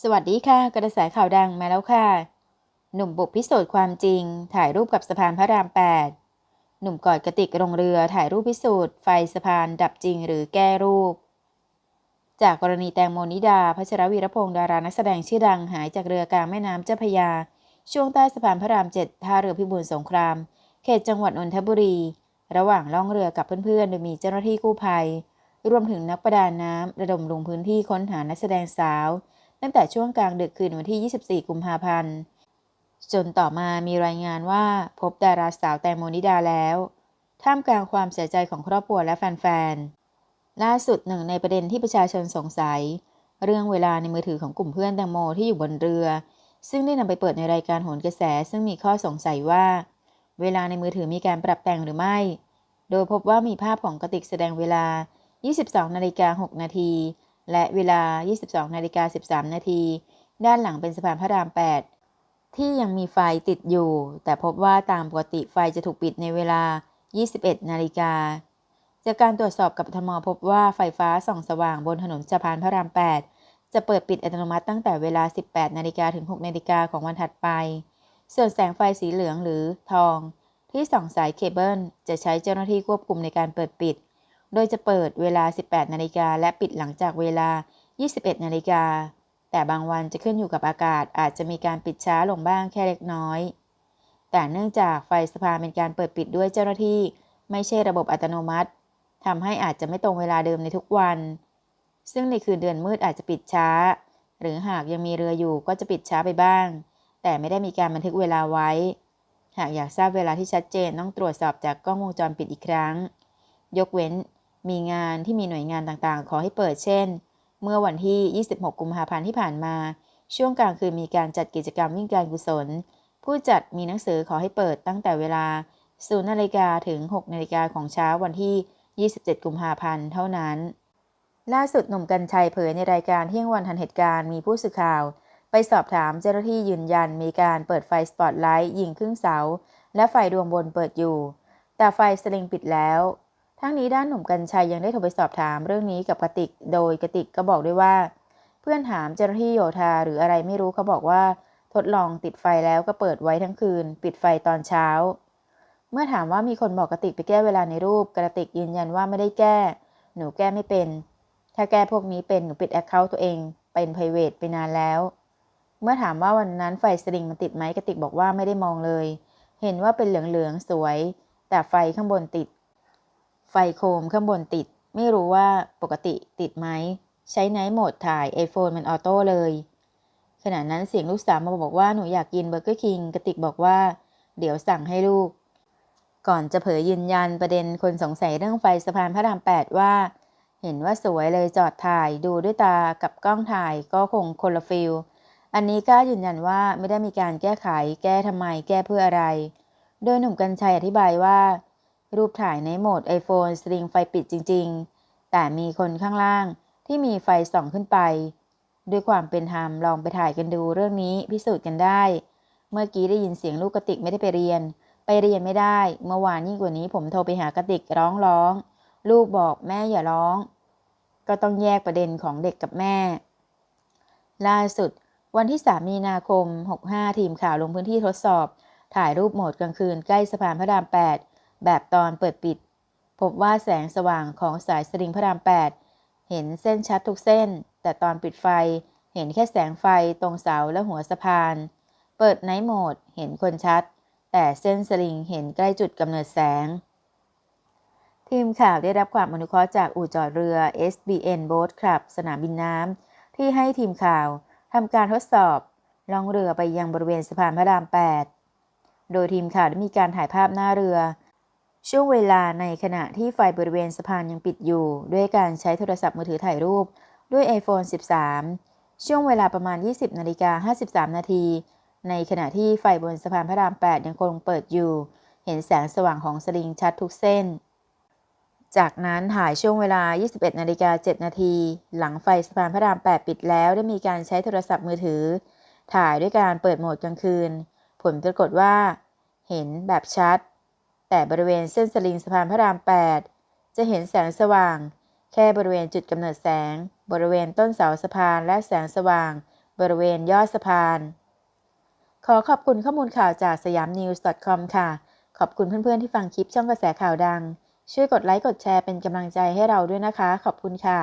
สวัสดีค่ะ กระแสข่าวดังมาแล้วค่ะ หนุ่มบุกพิสูจน์ความจริง ถ่ายรูปกับสะพานพระราม 8 หนุ่มกอดกระติกลงเรือถ่ายรูปพิสูจน์ไฟสะพานดับจริงหรือแก้รูป จากกรณีแตงโมนิดาพัชรวีรพงศ์ดารานักแสดงชื่อดังหายจากเรือกลางแม่น้ำเจ้าพยา ช่วงใต้สะพานพระรามเจ็ดท่าเรือพิบูลสงคราม เขตจังหวัดนนทบุรี ระหว่างล่องเรือกับเพื่อนๆโดยมีเจ้าหน้าที่กู้ภัย รวมถึงนักประดาน้ำระดมลงพื้นที่ค้นหานักแสดงสาว ตั้งแต่ช่วงกลางดึกคืนวันที่ 24 กุมภาพันธ์ จนต่อมามีรายงานว่าพบดาราสาวแตงโมนิดาแล้ว ท่ามกลางความเสียใจของครอบครัวและแฟนๆ ล่าสุดหนึ่งในประเด็นที่ประชาชนสงสัย เรื่องเวลาในมือถือของกลุ่มเพื่อนแตงโมที่อยู่บนเรือ ซึ่งได้นำไปเปิดในรายการโหนกระแส ซึ่งมีข้อสงสัยว่า เวลาในมือถือมีการปรับแต่งหรือไม่ โดยพบว่ามีภาพของกระติกแสดงเวลา 22นาฬิกา6นาที และเวลา 22นาฬิกา13 นาที ด้านหลังเป็นสะพานพระราม 8 ที่ยังมีไฟติดอยู่ แต่พบว่าตามปกติไฟจะถูกปิดในเวลา 21 นาฬิกา จากการตรวจสอบกับทมพบว่าไฟฟ้าส่องสว่างบนถนนสะพานพระราม 8 จะเปิดปิดอัตโนมัติตั้งแต่เวลา 18 นาฬิกาถึง 6 นาฬิกาของวันถัดไป ส่วนแสงไฟสีเหลืองหรือทอง ที่ส่องสายเคเบิลจะใช้เจ้าหน้าที่ควบคุมในการเปิดปิด โดยจะเปิดเวลา 18 นาฬิกาและปิดหลังจากเวลา 21 นาฬิกา แต่บางวันจะขึ้นอยู่กับอากาศอาจจะมีการปิดช้าลงบ้างแค่เล็กน้อย แต่เนื่องจากไฟสะพาเป็นการเปิดปิดด้วยเจ้าหน้าที่ ไม่ใช่ระบบอัตโนมัติทำให้อาจจะไม่ตรงเวลาเดิมในทุกวัน ซึ่งในคืนเดือนมืดอาจจะปิดช้า หรือหากยังมีเรืออยู่ก็จะปิดช้าไปบ้าง แต่ไม่ได้มีการบันทึกเวลาไว้ หากอยากทราบเวลาที่ชัดเจนต้องตรวจสอบจากกล้องวงจรปิดอีกครั้ง ยกเว้น มีงานที่มีหน่วยงานต่างๆ ขอให้เปิดเช่น เมื่อวันที่ 26 กุมภาพันธ์ที่ผ่านมา ช่วงกลางคืนมีการจัดกิจกรรมวิ่งการกุศล ผู้จัดมีหนังสือขอให้เปิดตั้งแต่เวลา 0 นาฬิกาถึง 6 นาฬิกาของเช้าวันที่ 27 กุมภาพันธ์เท่านั้น ล่าสุดหนุ่มกัญชัยเผยในรายการเที่ยงวันทันเหตุการณ์มีผู้สื่อข่าว ไปสอบถามเจ้าหน้าที่ยืนยันมีการเปิดไฟสปอตไลท์ยิงครึ่งเสา และไฟดวงบนเปิดอยู่ แต่ไฟสลิงปิดแล้ว ทั้งนี้ด้านหนุ่มกัญชัยยังได้โทรไปสอบถามเรื่องนี้กับกติก โดยกติกก็บอกด้วยว่า เพื่อนถามเจ้าหน้าที่โยธาหรืออะไรไม่รู้เขาบอกว่า ทดลองติดไฟแล้วก็เปิดไว้ทั้งคืน ปิดไฟตอนเช้า เมื่อถามว่ามีคนบอกกติกไปแก้เวลาในรูปกระติกยืนยันว่าไม่ได้แก้ หนูแก้ไม่เป็น ถ้าแก้พวกนี้เป็นหนูปิดแอคเคาท์ตัวเอง เป็น p r i v a t ไปนานแล้ว เมื่อถามว่าวันนั้นไฟสลิงมันติดไหมกระติกบอกว่าไม่ได้มองเลย เห็นว่าเป็นเหลืองๆสวย แต่ไฟข้างบนติด ไฟโคมข้างบนติด ไม่รู้ว่าปกติติดไหม ใช้ไนท์โหมดถ่าย iPhone มันออโต้เลย ขณะนั้นเสียงลูกสาวมาบอกว่าหนูอยากกินเบอร์เกอร์คิงกระติกบอกว่า เดี๋ยวสั่งให้ลูก ก่อนจะเผยยืนยันประเด็นคนสงสัยเรื่องไฟสะพานพระราม8ว่า เห็นว่าสวยเลยจอดถ่ายดูด้วยตากับกล้องถ่ายก็คงคนละฟิลอันนี้กล้ายืนยันว่าไม่ได้มีการแก้ไข แก้ทำไม แก้เพื่ออะไร โดยหนุ่มกัญชัยอธิบายว่า รูปถ่ายในโหมด iPhone สลิงไฟปิดจริง ๆ แต่มีคนข้างล่างที่มีไฟส่องขึ้นไป ด้วยความเป็นธรรมลองไปถ่ายกันดูเรื่องนี้พิสูจน์กันได้ เมื่อกี้ได้ยินเสียงลูกกระติกไม่ได้ไปเรียน ไปเรียนไม่ได้ เมื่อวานยิ่งกว่านี้ผมโทรไปหากระติกร้องร้อง ลูกบอกแม่อย่าร้อง ก็ต้องแยกประเด็นของเด็กกับแม่ ล่าสุด วันที่ 3 มีนาคม 65 ทีมข่าวลงพื้นที่ทดสอบ ถ่ายรูปโหมดกลางคืนใกล้สะพานพระราม 8 แบบตอนเปิดปิด พบว่าแสงสว่างของสายสลิงพระราม 8 เห็นเส้นชัดทุกเส้น แต่ตอนปิดไฟเห็นแค่แสงไฟตรงเสาและหัวสะพาน เปิดไนท์โหมดเห็นคนชัด แต่เส้นสลิงเห็นใกล้จุดกำเนิดแสง ทีมข่าวได้รับความอนุเคราะห์จากอู่จอดเรือ SBN Boat Club สนามบินน้ำที่ให้ทีมข่าวทำการทดสอบล่องเรือไปยังบริเวณสะพานพระราม 8 โดยทีมข่าวได้มีการถ่ายภาพหน้าเรือ ช่วงเวลาในขณะที่ไฟบริเวณสะพานยังปิดอยู่ ด้วยการใช้โทรศัพท์มือถือถ่ายรูป ด้วย iPhone 13 ช่วงเวลาประมาณ 20นาฬิกา53 นาที ในขณะที่ไฟบนสะพานพระราม 8 ยังคงเปิดอยู่ เห็นแสงสว่างของสลิงชัดทุกเส้น จากนั้นถ่ายช่วงเวลา 21นาฬิกา7นาที หลังไฟสะพานพระราม 8 ปิดแล้วได้มีการใช้โทรศัพท์มือถือ ถ่ายด้วยการเปิดโหมดกลางคืน ผลปรากฏว่า เห็นแบบชัด แต่บริเวณเส้นสลิงสะพานพระราม 8 จะเห็นแสงสว่าง แค่บริเวณจุดกำเนิดแสง บริเวณต้นเสาสะพานและแสงสว่าง บริเวณยอดสะพาน ขอขอบคุณข้อมูลข่าวจากสยามนิวส์ .com ค่ะ ขอบคุณเพื่อนๆที่ฟังคลิปช่องกระแสข่าวดัง ช่วยกดไลค์กดแชร์เป็นกำลังใจให้เราด้วยนะคะ ขอบคุณค่ะ